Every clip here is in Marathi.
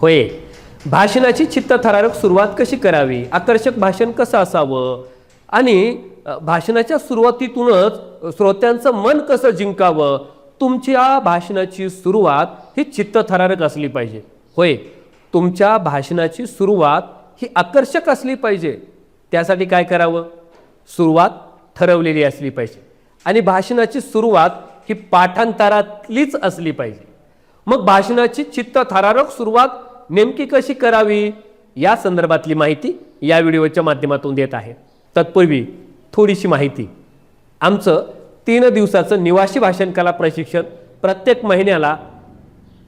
होय. भाषणाची चित्तथरारक सुरुवात कशी करावी? आकर्षक भाषण कसं असावं? आणि भाषणाच्या सुरुवातीतूनच श्रोत्यांचं मन कसं जिंकावं? तुमच्या भाषणाची सुरुवात ही चित्तथरारक असली पाहिजे. होय. तुमच्या भाषणाची सुरुवात ही आकर्षक असली पाहिजे. त्यासाठी काय करावं? सुरुवात ठरवलेली असली पाहिजे. आणि भाषणाची सुरुवात ही पाठांतरातलीच असली पाहिजे. मग भाषणाची चित्त थरारक सुरुवात नेमकी कशी करावी या संदर्भातली माहिती या व्हिडिओच्या माध्यमातून देत आहे. तत्पूर्वी थोडीशी माहिती. आमचं तीन दिवसाचं निवासी भाषण कला प्रशिक्षण प्रत्येक महिन्याला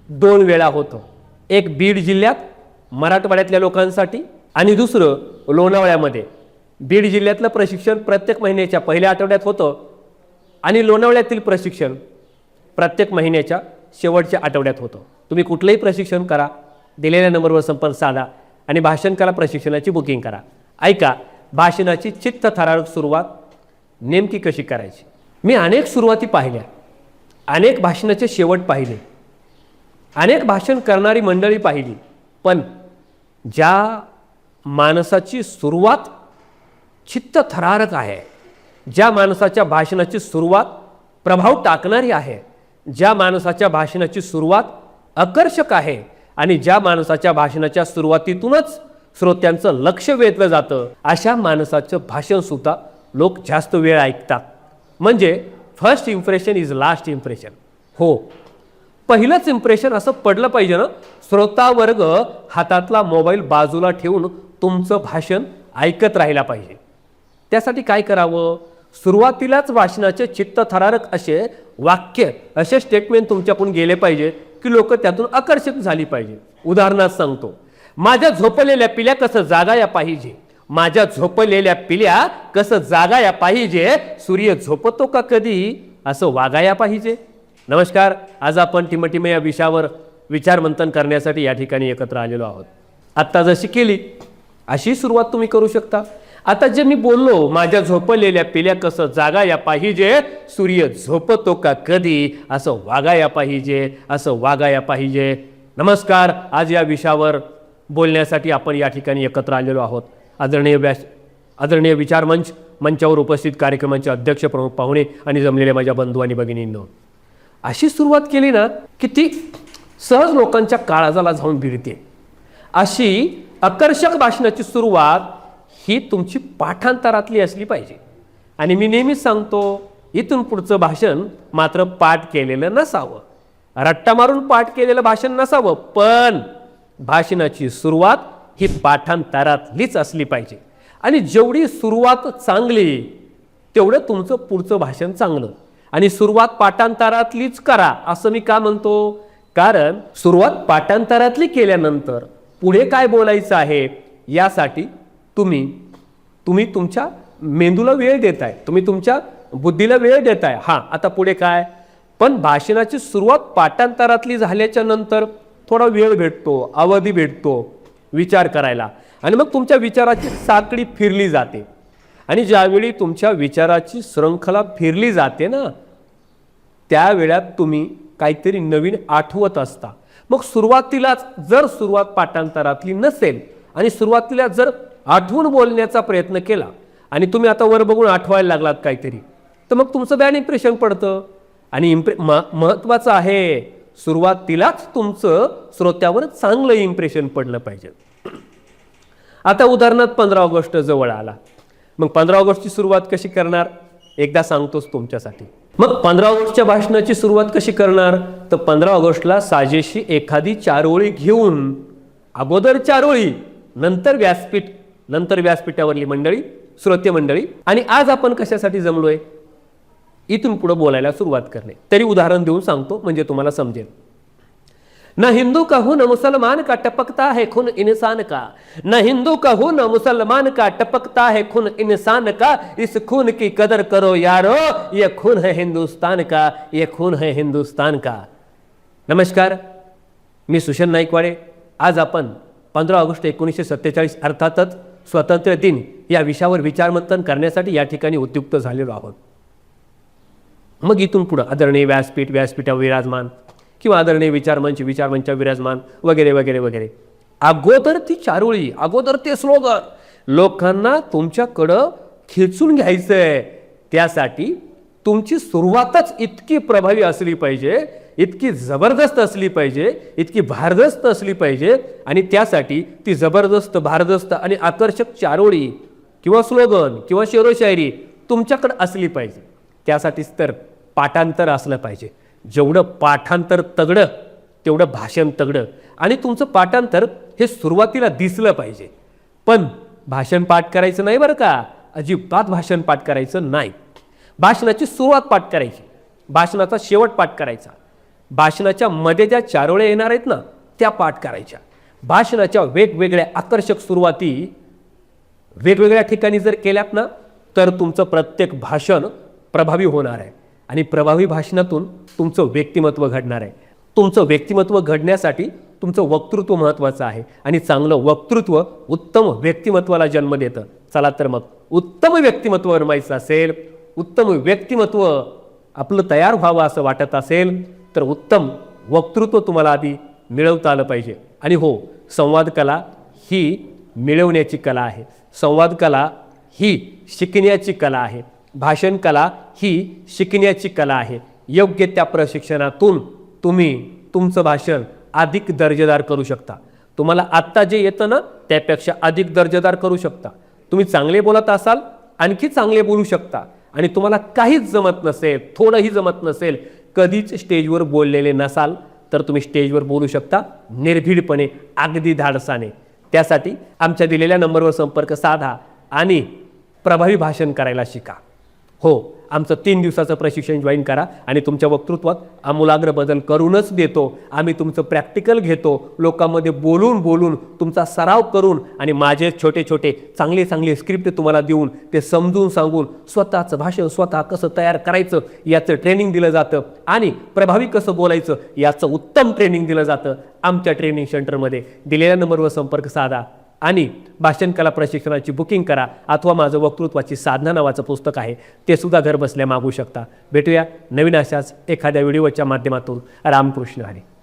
दोन वेळा होतं. एक बीड जिल्ह्यात मराठवाड्यातल्या लोकांसाठी आणि दुसरं लोणावळ्यामध्ये. बीड जिल्ह्यातलं प्रशिक्षण प्रत्येक महिन्याच्या पहिल्या आठवड्यात होतं आणि लोणावळ्यातील प्रशिक्षण प्रत्येक महिन्याच्या शेवटच्या आठवड्यात होतं. तुम्ही कुठलंही प्रशिक्षण करा दिलेल्या नंबरवर संपर्क साधा आणि भाषण करा प्रशिक्षणाची बुकिंग करा. ऐका भाषणाची चित्त थरारक सुरुवात नेमकी कशी करायची? मी अनेक सुरुवाती पाहिल्या. अनेक भाषणाचे शेवट पाहिले. अनेक भाषण करणारी मंडळी पाहिली. पण ज्या माणसाची सुरुवात चित्त थरारक आहे ज्या माणसाच्या भाषणाची सुरुवात प्रभाव टाकणारी आहे ज्या माणसाच्या भाषणाची सुरुवात आकर्षक आहे आणि ज्या माणसाच्या भाषणाच्या सुरुवातीतूनच श्रोत्यांचं लक्ष वेधलं जातं अशा माणसाचं भाषणसुद्धा लोक जास्त वेळ ऐकतात. म्हणजे first impression is last impression हो. पहिलंच इम्प्रेशन असं पडलं पाहिजे ना श्रोतावर्ग हातातला मोबाईल बाजूला ठेवून तुमचं भाषण ऐकत राहिला पाहिजे. त्यासाठी काय करावं? सुरुवातीलाच भाषणाचे चित्त थरारक असे वाक्य असे स्टेटमेंट तुमच्याकडून गेले पाहिजे की लोक त्यातून आकर्षित झाली पाहिजे. उदाहरणार्थ सांगतो माझ्या झोपलेल्या पिल्या कसं जागाया पाहिजे? माझ्या झोपलेल्या पिल्या कसं जागाया पाहिजे? सूर्य झोपतो का कधी? असं वागाया पाहिजे. नमस्कार आज आपण टिमटिम या विषयावर विचारमंथन करण्यासाठी या ठिकाणी एकत्र आलेलो आहोत. आत्ता जशी केली अशी सुरुवात तुम्ही करू शकता. आता जे मी बोललो माझ्या झोपलेल्या पिल्या कसं जागाया पाहिजे सूर्य झोपतो का कधी असं वागाया पाहिजे असं वागाया पाहिजे. नमस्कार आज या विषयावर बोलण्यासाठी आपण या ठिकाणी एकत्र आलेलो आहोत. आदरणीय व्यास आदरणीय विचार मंच मंचावर उपस्थित कार्यक्रमाचे अध्यक्ष प्रमुख पाहुणे आणि जमलेले माझ्या बंधू आणि भगिनींनो. अशी सुरुवात केली ना की ती सहज लोकांच्या काळाजाला जाऊन भिडते. अशी आकर्षक भाषणाची सुरुवात ही तुमची पाठांतरातली असली पाहिजे. आणि मी नेहमीच सांगतो इथून पुढचं भाषण मात्र पाठ केलेलं नसावं. रट्टा मारून पाठ केलेलं भाषण नसावं पण भाषणाची सुरुवात ही पाठांतरातलीच असली पाहिजे. आणि जेवढी सुरुवात चांगली तेवढं तुमचं पुढचं भाषण चांगलं. आणि सुरुवात पाठांतरातलीच करा असं मी का म्हणतो? कारण सुरुवात पाठांतरातली केल्यानंतर पुढे काय बोलायचं आहे यासाठी तुम्ही तुम्ही तुमच्या मेंदूला वेळ देत आहे तुम्ही तुमच्या बुद्धीला वेळ देत आहे हां आता पुढे काय? पण भाषणाची सुरुवात पाठांतरातली झाल्याच्यानंतर थोडा वेळ भेटतो अवधी भेटतो विचार करायला. आणि मग तुमच्या विचाराची साखळी फिरली जाते. आणि ज्यावेळी तुमच्या विचाराची श्रृंखला फिरली जाते ना त्या वेळात तुम्ही काहीतरी नवीन आठवत असता. मग सुरुवातीलाच जर सुरुवात पाठांतरातली नसेल आणि सुरुवातीला जर आठवून बोलण्याचा प्रयत्न केला. आणि तुम्ही आता वर बघून आठवायला लागलात काहीतरी. तर मग तुमचं बॅड इम्प्रेशन पडतं. आणि इम्प्रे म महत्त्वाचं आहे सुरुवातीलाच तुमचं श्रोत्यावर चांगलं इम्प्रेशन पडलं पाहिजे. आता उदाहरणार्थ पंधरा ऑगस्ट जवळ आला. मग पंधरा ऑगस्टची सुरुवात कशी करणार? एकदा सांगतोच तुमच्यासाठी. मग पंधरा ऑगस्टच्या भाषणाची सुरुवात कशी करणार? तर पंधरा ऑगस्टला साजेशी एखादी चारोळी घेऊन अगोदर चारोळी नंतर व्यासपीठ नंतर व्यासपीठावरली मंडळी श्रोते मंडळी आणि आज आपण कशासाठी जमलोय? इथून पुढे बोलायला सुरुवात करणे. तरी उदाहरण देऊन सांगतो म्हणजे तुम्हाला समजेल. न हिंदू का हूं न मुसलमान का टपकता है खून इंसान का? न हिंदू का हूं न मुसलमान का टपकता है खून इंसान का? इस खून की कदर करो यारो ये खून है हिंदुस्तान का ये खून है हिंदुस्तान का। नमस्कार मी सुशन नाईकवाडे. आज आपण पंधरा ऑगस्ट एकोणीसशे सत्तेचाळीस अर्थातच स्वातंत्र्य दिन या विषयावर विचारमंथन करण्यासाठी या ठिकाणी उद्युक्त झालेलो आहोत. मग इथून पुढं आदरणीय व्यासपीठ व्यासपीठावर विराजमान किंवा आदरणीय विचारमंच विचारमंच विराजमान वगैरे वगैरे वगैरे. अगोदर ती चारोळी अगोदर ते स्लोगन. लोकांना तुमच्याकडं खेचून घ्यायचं आहे त्यासाठी तुमची सुरुवातच इतकी प्रभावी असली पाहिजे इतकी जबरदस्त असली पाहिजे इतकी भारदस्त असली पाहिजे आणि त्यासाठी ती जबरदस्त भारदस्त आणि आकर्षक चारोळी किंवा स्लोगन किंवा शेरोशायरी तुमच्याकडं असली पाहिजे. त्यासाठीच तर पाठांतर असलं पाहिजे. जेवढं पाठांतर तगडं तेवढं भाषण तगडं. आणि तुमचं पाठांतर हे सुरुवातीला दिसलं पाहिजे. पण भाषण पाठ करायचं नाही बरं का? अजिबात भाषण पाठ करायचं नाही. भाषणाची सुरुवात पाठ करायची. भाषणाचा शेवट पाठ करायचा. भाषणाच्या मध्ये ज्या चारोळ्या येणार आहेत ना त्या पाठ करायच्या. भाषणाच्या वेगवेगळ्या आकर्षक सुरुवाती वेगवेगळ्या ठिकाणी जर केल्यात ना तर तुमचं प्रत्येक भाषण प्रभावी होणार आहे. आणि प्रभावी भाषणातून तुमचं व्यक्तिमत्व घडणार आहे. तुमचं व्यक्तिमत्व घडण्यासाठी तुमचं वक्तृत्व महत्त्वाचं आहे. आणि चांगलं वक्तृत्व उत्तम व्यक्तिमत्वाला जन्म देतं. चला तर मग उत्तम व्यक्तिमत्व रमायचं असेल उत्तम व्यक्तिमत्व आपलं तयार व्हावं असं वाटत असेल तर उत्तम वक्तृत्व तुम्हाला आधी मिळवता आलं पाहिजे. आणि हो संवाद कला ही मिळवण्याची कला आहे. संवाद कला ही शिकण्याची कला आहे. भाषण कला ही शिकण्याची कला आहे. योग्य त्या प्रशिक्षणातून तुम्ही तुमचं भाषण अधिक दर्जेदार करू शकता. तुम्हाला आत्ता जे येतं ना त्यापेक्षा अधिक दर्जेदार करू शकता. तुम्ही चांगले बोलत असाल आणखी चांगले बोलू शकता. आणि तुम्हाला काहीच जमत नसेल थोडंही जमत नसेल कधीच स्टेजवर बोललेले नसाल तर तुम्ही स्टेजवर बोलू शकता निर्भीडपणे अगदी धाडसाने. त्यासाठी आमच्या दिलेल्या नंबरवर संपर्क साधा आणि प्रभावी भाषण करायला शिका. हो आमचं तीन दिवसाचं प्रशिक्षण जॉईन करा आणि तुमच्या वक्तृत्वात आमूलाग्र बदल करूनच देतो. आम्ही तुमचं प्रॅक्टिकल घेतो. लोकांमध्ये बोलून बोलून तुमचा सराव करून आणि माझे छोटे छोटे चांगले चांगले स्क्रिप्ट तुम्हाला देऊन ते समजून सांगून स्वतःचं भाषण स्वतः कसं तयार करायचं याचं ट्रेनिंग दिलं जातं आणि प्रभावी कसं बोलायचं याचं उत्तम ट्रेनिंग दिलं जातं आमच्या ट्रेनिंग सेंटरमध्ये दिलेल्या नंबरवर संपर्क साधा. आणि भाषण कला प्रशिक्षणाची बुकिंग करा अथवा माझं वक्तृत्वाची साधना नावाचं पुस्तक आहे ते सुद्धा घरबसल्या मागू शकता. भेटूया नवीन अशाच एखाद्या व्हिडिओच्या माध्यमातून. रामकृष्ण हरी.